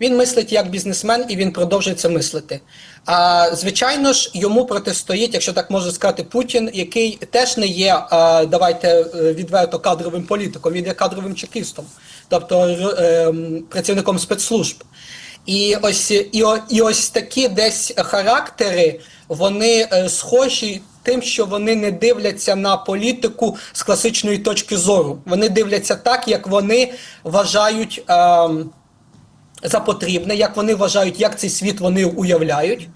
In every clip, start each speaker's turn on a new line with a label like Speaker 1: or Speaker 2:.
Speaker 1: Він мислить як бізнесмен і він продовжує це мислити. А звичайно ж, йому протистоїть, якщо так можна сказати, Путін, який теж не є, давайте е, відверто кадровим політиком, він є кадровим чекістом, тобто ем, працівником спецслужб. І ось і, і ось такі десь характери, вони е, схожі тим, що вони не дивляться на політику з класичної точки зору. Вони дивляться так, як вони вважають. ем, за потрібне, як вони вважають, як цей світ вони уявляють.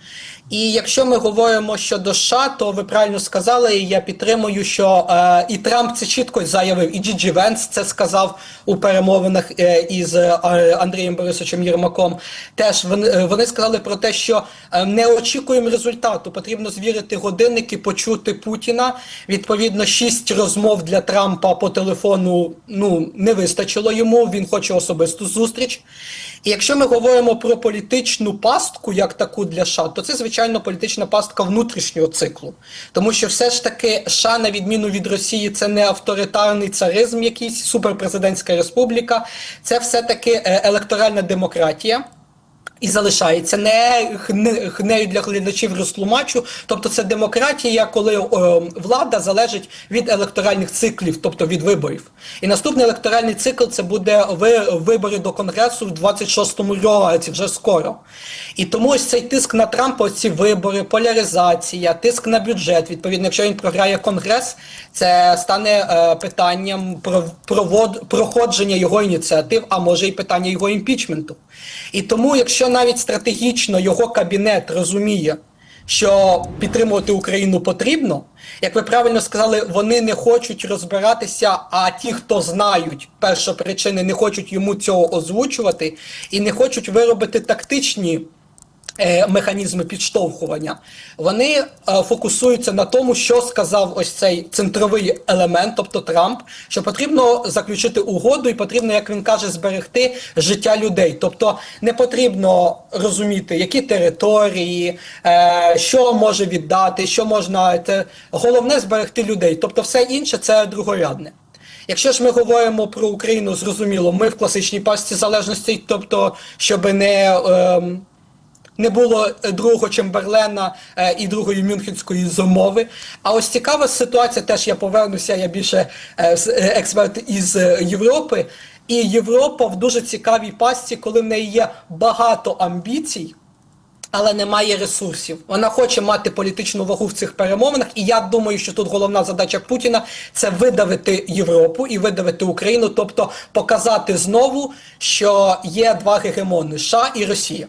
Speaker 1: І якщо ми говоримо щодо США, то ви правильно сказали, і я підтримую, що е, і Трамп це чітко заявив, і Джіджі Венс це сказав у перемовинах е, із е, Андрієм Борисовичем Єрмаком. Теж вони, е, вони сказали про те, що е, не очікуємо результату. Потрібно звірити годинники, почути Путіна. Відповідно, шість розмов для Трампа по телефону ну не вистачило йому. Він хоче особисту зустріч. І якщо ми говоримо про політичну пастку, як таку для США, то це звичайно політична пастка внутрішнього циклу, тому що все ж таки США, на відміну від Росії, це не авторитарний царизм, якийсь суперпрезидентська республіка, це все таки електоральна демократія. І залишається не хнею для глядачів розтлумачу. Тобто це демократія, коли е, влада залежить від електоральних циклів, тобто від виборів. І наступний електоральний цикл це буде вибори до конгресу в 26-му році, вже скоро. І тому ось цей тиск на Трампа, ці вибори, поляризація, тиск на бюджет. Відповідно, якщо він програє конгрес, це стане е, питанням про провод, проходження його ініціатив, а може і питання його імпічменту. І тому, якщо навіть стратегічно його кабінет розуміє, що підтримувати Україну потрібно, як ви правильно сказали, вони не хочуть розбиратися, а ті, хто знають першопричини, не хочуть йому цього озвучувати і не хочуть виробити тактичні механізми підштовхування, вони е, фокусуються на тому, що сказав ось цей центровий елемент, тобто Трамп, що потрібно заключити угоду, і потрібно, як він каже, зберегти життя людей. Тобто не потрібно розуміти, які території, е, що може віддати, що можна. Це головне зберегти людей. Тобто, все інше це другорядне. Якщо ж ми говоримо про Україну, зрозуміло, ми в класичній пастці залежності, тобто, щоб не. ем, не було е, другого Чемберлена е, і другої Мюнхенської змови. А ось цікава ситуація, теж я повернуся, я більше е, експерт із Європи. І Європа в дуже цікавій пастці, коли в неї є багато амбіцій, але немає ресурсів. Вона хоче мати політичну вагу в цих перемовинах, і я думаю, що тут головна задача Путіна це видавити Європу і видавити Україну, тобто показати знову, що є два гегемони США і Росія.